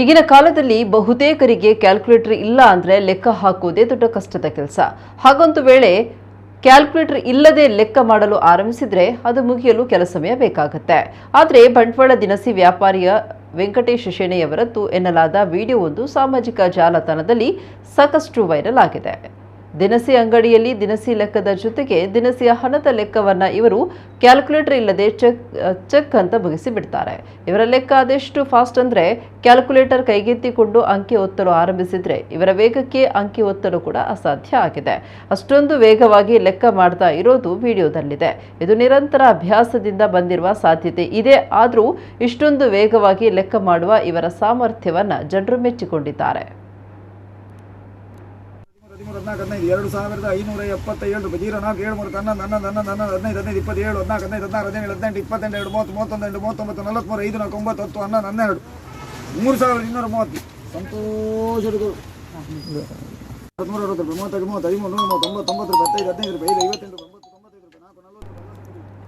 ಈಗಿನ ಕಾಲದಲ್ಲಿ ಬಹುತೇಕರಿಗೆ ಕ್ಯಾಲ್ಕುಲೇಟರ್ ಇಲ್ಲ ಅಂದ್ರೆ ಲೆಕ್ಕ ಹಾಕುವುದೇ ದೊಡ್ಡ ಕಷ್ಟದ ಕೆಲಸ. ಹಾಗೊಂದು ವೇಳೆ ಕ್ಯಾಲ್ಕುಲೇಟರ್ ಇಲ್ಲದೆ ಲೆಕ್ಕ ಮಾಡಲು ಆರಂಭಿಸಿದ್ರೆ ಅದು ಮುಗಿಯಲು ಕೆಲ ಸಮಯ ಬೇಕಾಗುತ್ತೆ. ಆದರೆ ಬಂಟ್ವಾಳ ದಿನಸಿ ವ್ಯಾಪಾರಿಯ ವೆಂಕಟೇಶ್ ಶೆಣೆಯವರದ್ದು ಎನ್ನಲಾದ ವಿಡಿಯೋ ಒಂದು ಸಾಮಾಜಿಕ ಜಾಲತಾಣದಲ್ಲಿ ಸಾಕಷ್ಟು ವೈರಲ್ ಆಗಿದೆ. ದಿನಸಿ ಅಂಗಡಿಯಲ್ಲಿ ದಿನಸಿ ಲೆಕ್ಕದ ಜೊತೆಗೆ ದಿನಸಿಯ ಹಣದ ಲೆಕ್ಕವನ್ನ ಇವರು ಕ್ಯಾಲ್ಕುಲೇಟರ್ ಇಲ್ಲದೆ ಚೆಕ್ ಚೆಕ್ ಅಂತ ಬಿಡ್ತಾರೆ. ಇವರ ಲೆಕ್ಕ ಅದೆಷ್ಟು ಫಾಸ್ಟ್ ಅಂದ್ರೆ ಕ್ಯಾಲ್ಕುಲೇಟರ್ ಕೈಗೆತ್ತಿಕೊಂಡು ಅಂಕಿ ಒತ್ತಲು ಆರಂಭಿಸಿದ್ರೆ ಇವರ ವೇಗಕ್ಕೆ ಅಂಕಿ ಒತ್ತಲು ಕೂಡ ಅಸಾಧ್ಯ ಆಗಿದೆ. ಅಷ್ಟೊಂದು ವೇಗವಾಗಿ ಲೆಕ್ಕ ಮಾಡ್ತಾ ಇರೋದು ವಿಡಿಯೋದಲ್ಲಿದೆ. ಇದು ನಿರಂತರ ಅಭ್ಯಾಸದಿಂದ ಬಂದಿರುವ ಸಾಧ್ಯತೆ ಇದೆ. ಆದರೂ ಇಷ್ಟೊಂದು ವೇಗವಾಗಿ ಲೆಕ್ಕ ಮಾಡುವ ಇವರ ಸಾಮರ್ಥ್ಯವನ್ನ ಜನರು ಮೆಚ್ಚಿಕೊಂಡಿದ್ದಾರೆ. ಹದಿನಾಲ್ಕು, ಹದಿನೈದು, ಎರಡು ಸಾವಿರದ ಐನೂರ ಎಪ್ಪತ್ತೇಳು ಜೀರೋ ನಾಲ್ಕು, ಏಳು, ಮೂರು, ಹನ್ನೊಂದು ಹನ್ನೊಂದು ಹನ್ನೊಂದು ಹನ್ನೊಂದು, ಹದಿನೈದು ಹದಿನೈದು, ಇಪ್ಪತ್ತೇಳು, ಹದಿನಾಲ್ಕು, ಹದಿನೈದು, ಹದಿನಾರು, ಹದಿನೇಳು, ಹದಿನೆಂಟು, ಇಪ್ಪತ್ತೆಂಟು, ಎರಡು, ಮೂವತ್ತು, ಮೂವತ್ತೊಂದು, ಎರಡು, ಮೂವತ್ತೊಂಬತ್ತು, ನಲವತ್ತ್ಮೂರು, ಐದು, ನಾಲ್ಕು, ಒಂಬತ್ತು, ಹತ್ತು, ಹನ್ನೊಂದು, ಹನ್ನೆರಡು, ಮೂರು ಸಾವಿರದ ಇನ್ನೂರ ಮೂವತ್ತು. ಸಂತೋಷ ಹುಡುಗರು. ಹದಿಮೂರು, ಅರವತ್ತು ರೂಪಾಯಿ, ಮೂವತ್ತೈದು, ಮೂವತ್ತು ಐಮೂರು ನೂರ ಮೂವತ್ತೊಂಬತ್ತೊಂಬತ್ತು ರೂಪಾಯಿ, ಹದಿನೈದು ರೂಪಾಯಿ, ಐದು, ಐವತ್ತೆಂಟು